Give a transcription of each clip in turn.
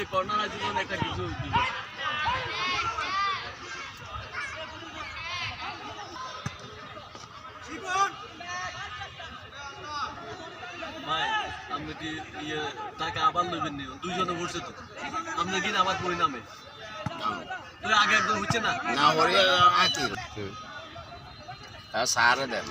যে কর্নার আছে যেন একটা কিছু আপনি কি ইয়ে আবার নেবেন দুইজনে বসে তো। আপনি কি আবার পরিণামে আগে একদম হচ্ছে না? না ওরে তা সারে দেন।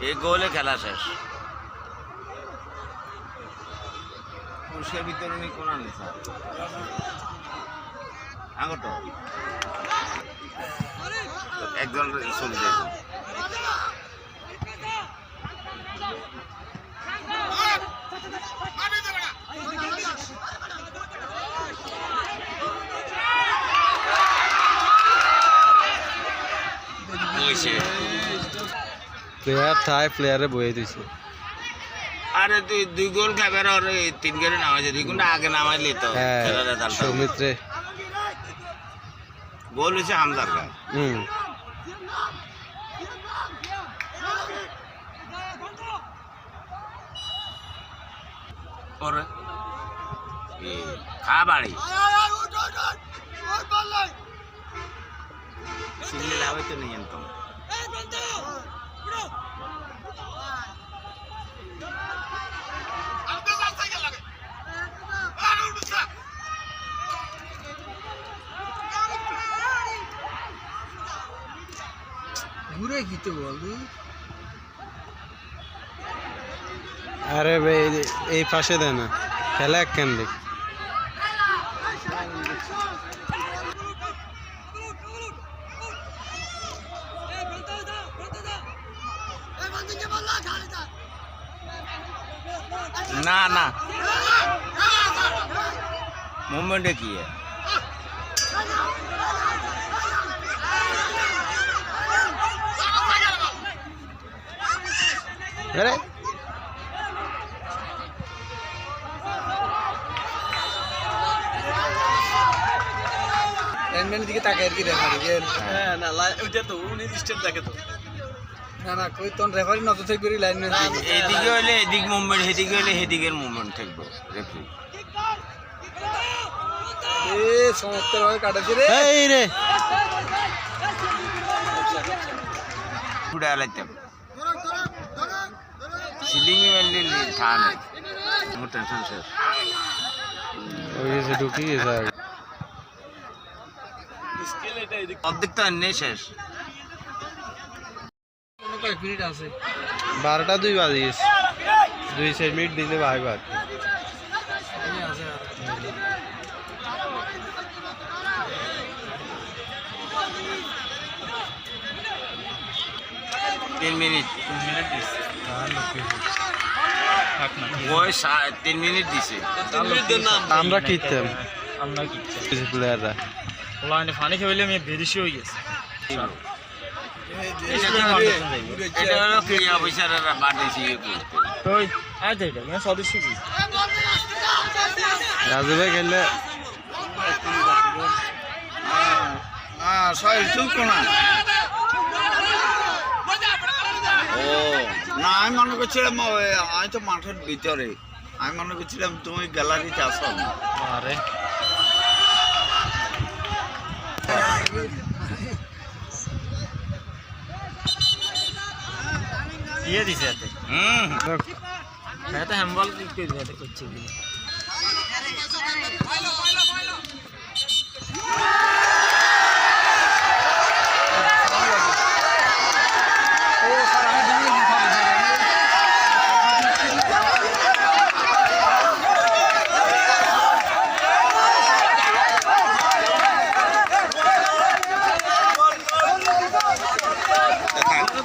এই গোলে খেলা শেষ। পুরস্কার বিতরণী কোন স্যার। আগত একজন চলে যাবে বইছে প্লেয়ার থাই প্লেয়ারে বয়ে দিছে। আরে তুই দুই গোল খাবে আর এই তিন গোলে নামাইছে। দুই ঘণ্টা আগে নামাইলি তো হ্যাঁ সৌমিত্রে গোল হয়েছে হামদার গা হুম। পরে খা বাড়ি। লাভ তো নেই ঘুরে কি তো বল। আরে ভাই এই- পাশে দেয় না। খেলা এক কেন দেখ। না না। মুভমেন্টে কি? है আরে লাইনম্যানের দিকে তাকায় আর কি রেফারি হ্যাঁ না ওইটা তো উনি স্টেপ দেখে তো। না না কই তোর রেফারি নজর থেকে করি লাইনম্যান এদিকে হইলে এদিক মুভমেন্ট সেদিকে হইলে সেদিকের মুভমেন্ট থাকবে রেফারি এ চমৎকার ভাবে কাটাছে রে। এই রে। ফুটে আলাইতাম। সিলিং এ মারলে থান আমার টেনশন শেষ ওই গেছে ঢুকি গেছে আগে। স্কেল এটা এদিক অর্ধেক তো অন্য শেষ কোনো কয়েক মিনিট আছে বারোটা দুই বাজে গেছে দুই চার মিনিট দিলে ভাই ভাই এই আছে আর তিন মিনিট। ওই তিন মিনিট দিছে। তিন মিনিট না আমরা কিনতাম আমরা কি প্লেয়াররা ওলা পানি খেয়ে আমি বেরিসি হয়ে গেছে। এটা হলো ক্রিয়া পয়সার বাড়িয়েছি ওই আয় এটা মানে সদস্য কি? রাজু ভাই খেললে? ও না আমি মনে করছিলাম আমি তো মাঠের ভিতরে। আমি মনে করছিলাম তুমি গ্যালারিতে আসো আরে। দিয়ে দিছে এতে। হুম। হ্যাঁ তো কি করে এতে করছে। কি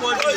বলছি